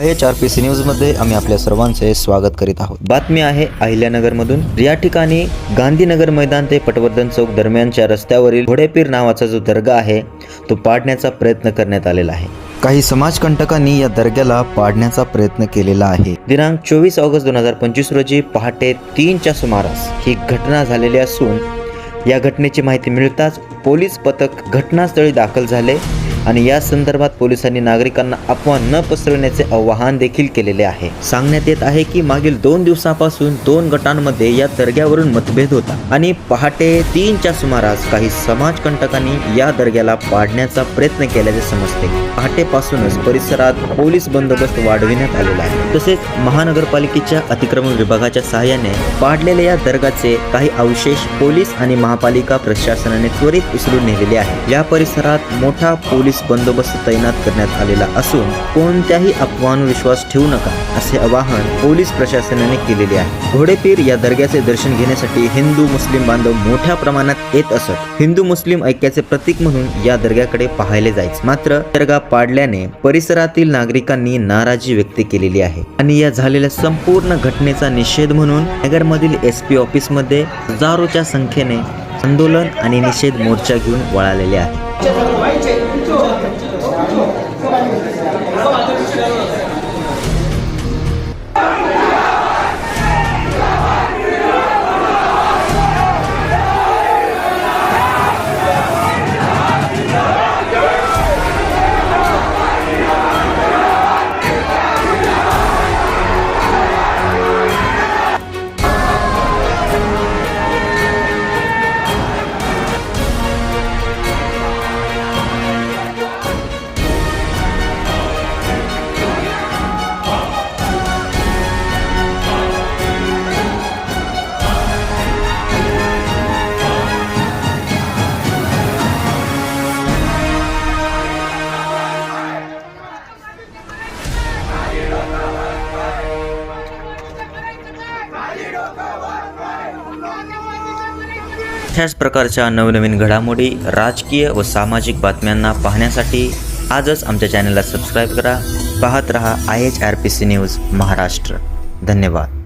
H R P C न्यूजमध्ये आम्ही आपल्या सर्वांचे स्वागत करीत आहोत. बातमी आहे अहिल्यानगरमधून. या ठिकाणी गांधीनगर मैदान ते पटवर्धन चौक दरम्यानच्या रस्त्यावरील घोडेपीर नावाचा जो दर्गा आहे तो पाडण्याचा प्रयत्न करण्यात आलेला आहे. काही समाजकंटकांनी या दर्ग्याला पाडण्याचा प्रयत्न केलेला आहे. दिनांक चोवीस ऑगस्ट दोन हजार पंचवीस रोजी पहाटे तीनच्या सुमारास ही घटना झालेली असून या घटनेची माहिती मिळताच पोलीस पथक घटनास्थळी दाखल झाले. आणि या संदर्भात पोलिसांनी नागरिकांना अफवा न पसरवण्याचे आवाहन देखील केलेले आहे. सांगण्यात येत आहे की मागील दोन दिवसापासून दोन गटांमध्ये या दर्ग्यावरून मतभेद होता आणि पहाटे तीनच्या सुमारास काही समाजकंटकांनी या दर्ग्याला पाडण्याचा प्रयत्न केल्याचे समजते. पहाटेपासूनच परिसरात पोलीस बंदोबस्त वाढविण्यात आलेला आहे. तसेच महानगरपालिकेच्या अतिक्रमण विभागाच्या सहाय्याने पाडलेल्या या दर्गाचे काही अवशेष पोलीस आणि महापालिका प्रशासनाने त्वरित उचलून नेलेले आहे. या परिसरात मोठा पोलीस पोलीस बंदोबस्त तैनात करण्यात आलेला असून कोणत्याही अफवांवर विश्वास ठेवू नका असे आवाहन पोलीस प्रशासनाने केलेले आहे. घोडेपीर या दर्ग्याचे दर्शन घेण्यासाठी हिंदू मुस्लिम बांधव मोठ्या प्रमाणात येत असत. हिंदू मुस्लिम ऐक्याचे प्रतीक म्हणून या दर्ग्याकडे पाहायले जायचे. मात्र दर्गा पाडल्याने परिसरातील नागरिकांनी नाराजी व्यक्त केलेली आहे. आणि या झालेल्या संपूर्ण घटनेचा निषेध म्हणून नगरमधील एस पी ऑफिसमध्ये हजारोच्या संख्येने आंदोलन आणि निषेध मोर्चा घेऊन वळालेले आहे. अशाच प्रकारच्या नवनवीन घडामोडी राजकीय व सामाजिक बातम्यांना पाहण्यासाठी आजच आमच्या चॅनलला सबस्क्राईब करा. पाहत रहा I H R P C news Maharashtra. धन्यवाद.